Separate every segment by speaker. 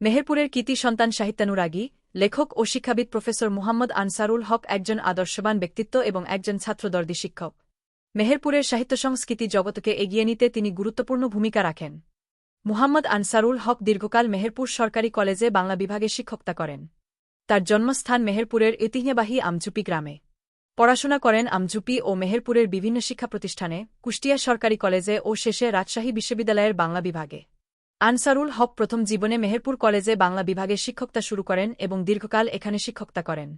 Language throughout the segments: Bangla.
Speaker 1: মেহেরপুরের কৃতি সন্তান সাহিত্যানুরাগী লেখক ও শিক্ষাবিদ প্রফেসর মুহাম্মদ আনসারুল হক একজন আদর্শবান ব্যক্তিত্ব এবং একজন ছাত্রদর্দী শিক্ষক। মেহেরপুরের সাহিত্য সংস্কৃতি জগতকে এগিয়ে নিতে তিনি গুরুত্বপূর্ণ ভূমিকা রাখেন। মুহাম্মদ আনসারুল হক দীর্ঘকাল মেহেরপুর সরকারি কলেজে বাংলা বিভাগে শিক্ষকতা করেন। তার জন্মস্থান মেহেরপুরের ঐতিহ্যবাহী আমজুপি গ্রামে। পড়াশোনা করেন আমজুপি ও মেহেরপুরের বিভিন্ন শিক্ষা প্রতিষ্ঠানে কুষ্টিয়া সরকারি কলেজে ও শেষে রাজশাহী বিশ্ববিদ্যালয়ের বাংলা বিভাগে। আনসারুল হক প্রথম জীবনে মেহেরপুর কলেজে বাংলা বিভাগে শিক্ষকতা শুরু করেন এবং দীর্ঘকাল এখানে শিক্ষকতা করেন।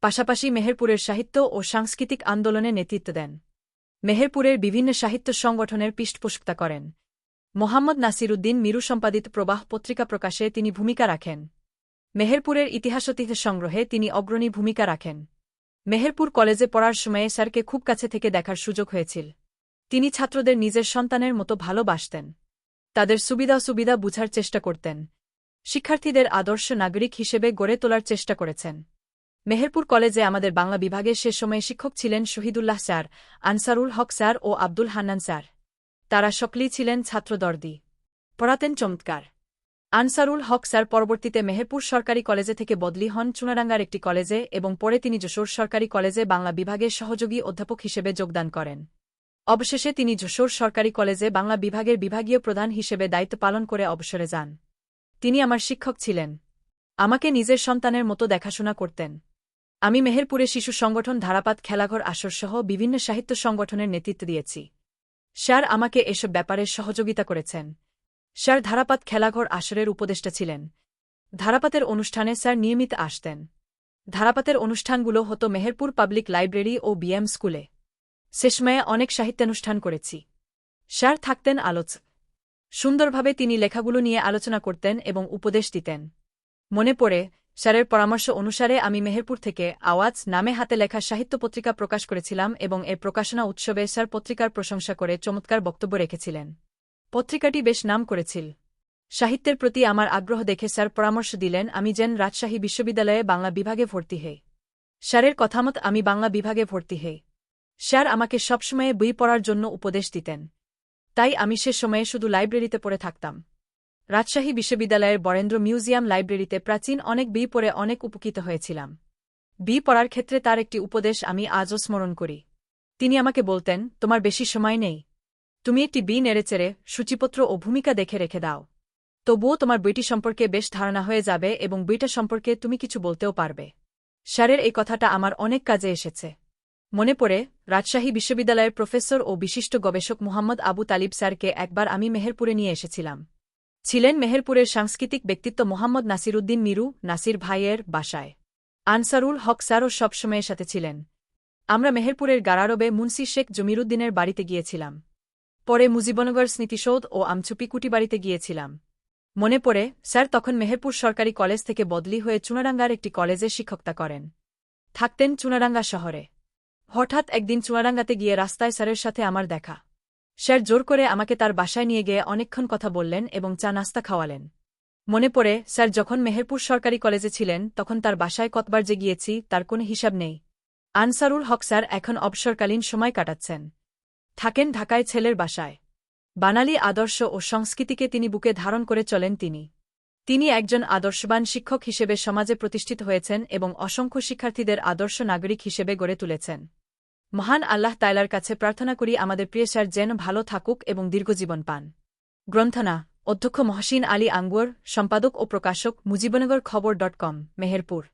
Speaker 1: পাশাপাশি মেহেরপুরের সাহিত্য ও সাংস্কৃতিক আন্দোলনে নেতৃত্ব দেন। মেহেরপুরের বিভিন্ন সাহিত্য সংগঠনের পৃষ্ঠপোষকতা করেন। মোহাম্মদ নাসিরুদ্দিন মিরু সম্পাদিত প্রবাহ পত্রিকা প্রকাশে তিনি ভূমিকা রাখেন। মেহেরপুরের ইতিহাসতীত সংগ্রহে তিনি অগ্রণী ভূমিকা রাখেন। মেহেরপুর কলেজে পড়ার সময়ে স্যারকে খুব কাছে থেকে দেখার সুযোগ হয়েছিল। তিনি ছাত্রদের নিজের সন্তানের মতো ভালোবাসতেন। তাদের সুবিধা সুবিধা বুঝার চেষ্টা করতেন। শিক্ষার্থীদের আদর্শ নাগরিক হিসেবে গড়ে তোলার চেষ্টা করেছেন। মেহেরপুর কলেজে আমাদের বাংলা বিভাগে সে সময়ে শিক্ষক ছিলেন শহীদুল্লাহ স্যার, আনসারুল হক স্যার ও আব্দুল হান্নান স্যার। তারা সকলেই ছিলেন ছাত্রদর্দি পড়াতেন চমৎকার। আনসারুল হক স্যার পরবর্তীতে মেহেরপুর সরকারি কলেজে থেকে বদলি হন চুনারাঙ্গার একটি কলেজে এবং পরে তিনি যশোর সরকারি কলেজে বাংলা বিভাগের সহযোগী অধ্যাপক হিসেবে যোগদান করেন। অবশেষে তিনি যশোর সরকারি কলেজে বাংলা বিভাগের বিভাগীয় প্রধান হিসেবে দায়িত্ব পালন করে অবসরে যান। তিনি আমার শিক্ষক ছিলেন। আমাকে নিজের সন্তানের মতো দেখাশোনা করতেন। আমি মেহেরপুরে শিশু সংগঠন ধারাপাত খেলাঘর আসরসহ বিভিন্ন সাহিত্য সংগঠনের নেতৃত্ব দিয়েছি। স্যার আমাকে এসব ব্যাপারে সহযোগিতা করেছেন। স্যার ধারাপাত খেলাঘর আসরের উপদেষ্টা ছিলেন। ধারাপাতের অনুষ্ঠানে স্যার নিয়মিত আসতেন। ধারাপাতের অনুষ্ঠানগুলো হতো মেহেরপুর পাবলিক লাইব্রেরি ও বিএম স্কুলে। শেষময়ে অনেক সাহিত্যানুষ্ঠান করেছি। স্যার থাকতেন আলোচ। সুন্দরভাবে তিনি লেখাগুলো নিয়ে আলোচনা করতেন এবং উপদেশ দিতেন। মনে পড়ে, স্যারের পরামর্শ অনুসারে আমি মেহেরপুর থেকে আওয়াজ নামে হাতে লেখা সাহিত্য পত্রিকা প্রকাশ করেছিলাম এবং এ প্রকাশনা উৎসবে স্যার পত্রিকার প্রশংসা করে চমৎকার বক্তব্য রেখেছিলেন। পত্রিকাটি বেশ নাম করেছিল। সাহিত্যের প্রতি আমার আগ্রহ দেখে স্যার পরামর্শ দিলেন, আমি যেন রাজশাহী বিশ্ববিদ্যালয়ে বাংলা বিভাগে ভর্তি হই। স্যারের কথামত আমি বাংলা বিভাগে ভর্তি হই। স্যার আমাকে সবসময়ে বই পড়ার জন্য উপদেশ দিতেন। তাই আমি সে সময়ে শুধু লাইব্রেরিতে পড়ে থাকতাম। রাজশাহী বিশ্ববিদ্যালয়ের বরেন্দ্র মিউজিয়াম লাইব্রেরিতে প্রাচীন অনেক বই পড়ে অনেক উপকৃত হয়েছিলাম। বই পড়ার ক্ষেত্রে তার একটি উপদেশ আমি আজও স্মরণ করি। তিনি আমাকে বলতেন, তোমার বেশি সময় নেই। তুমি একটি বি নেড়েচেড়ে সূচিপত্র ও ভূমিকা দেখে রেখে দাও। তবুও তোমার বইটি সম্পর্কে বেশ ধারণা হয়ে যাবে এবং বইটা সম্পর্কে তুমি কিছু বলতেও পারবে। স্যারের এই কথাটা আমার অনেক কাজে এসেছে। মনে পড়ে, রাজশাহী বিশ্ববিদ্যালয়ের প্রফেসর ও বিশিষ্ট গবেষক মুহাম্মদ আবু তালিব স্যারকে একবার আমি মেহেরপুরে নিয়ে এসেছিলাম। ছিলেন মেহেরপুরের সাংস্কৃতিক ব্যক্তিত্ব মোহাম্মদ নাসিরুদ্দিন মিরু, নাসির ভাইয়ের বাসায়। আনসারুল হক স্যারও সবসময়ের সাথে ছিলেন। আমরা মেহেরপুরের গারারবে মুন্সি শেখ জমিরুদ্দিনের বাড়িতে গিয়েছিলাম। পরে মুজিবনগর স্মৃতিসৌধ ও আমছুপি কুটিবাড়িতে গিয়েছিলাম। মনে পড়ে, স্যার তখন মেহেরপুর সরকারি কলেজ থেকে বদলি হয়ে চুনারাঙ্গার একটি কলেজে শিক্ষকতা করেন। থাকতেন চুনারাঙ্গা শহরে। হঠাৎ একদিন চুয়াডাঙ্গাতে গিয়ে রাস্তায় স্যারের সাথে আমার দেখা। স্যার জোর করে আমাকে তার বাসায় নিয়ে গিয়ে অনেকক্ষণ কথা বললেন এবং চা নাস্তা খাওয়ালেন। মনে পড়ে, স্যার যখন মেহেরপুর সরকারি কলেজে ছিলেন, তখন তার বাসায় কতবার যে গিয়েছি, তার কোনো হিসাব নেই। আনসারুল হক স্যার এখন অবসরকালীন সময় কাটাচ্ছেন। থাকেন ঢাকায় ছেলের বাসায়। বানালি আদর্শ ও সংস্কৃতিকে তিনি বুকে ধারণ করে চলেন তিনি। তিনি একজন আদর্শবান শিক্ষক হিসেবে সমাজে প্রতিষ্ঠিত হয়েছেন এবং অসংখ্য শিক্ষার্থীদের আদর্শ নাগরিক হিসেবে গড়ে তুলেছেন। মহান আল্লাহ তাইলার কাছে প্রার্থনা করি আমাদের প্রিয় স্যার যেন ভালো থাকুক এবং দীর্ঘজীবন পান। গ্রন্থনা, অধ্যক্ষ মহসিন আলী আঙ্গুয়ার, সম্পাদক ও প্রকাশক মুজিবনগর খবর ডট কম, মেহেরপুর।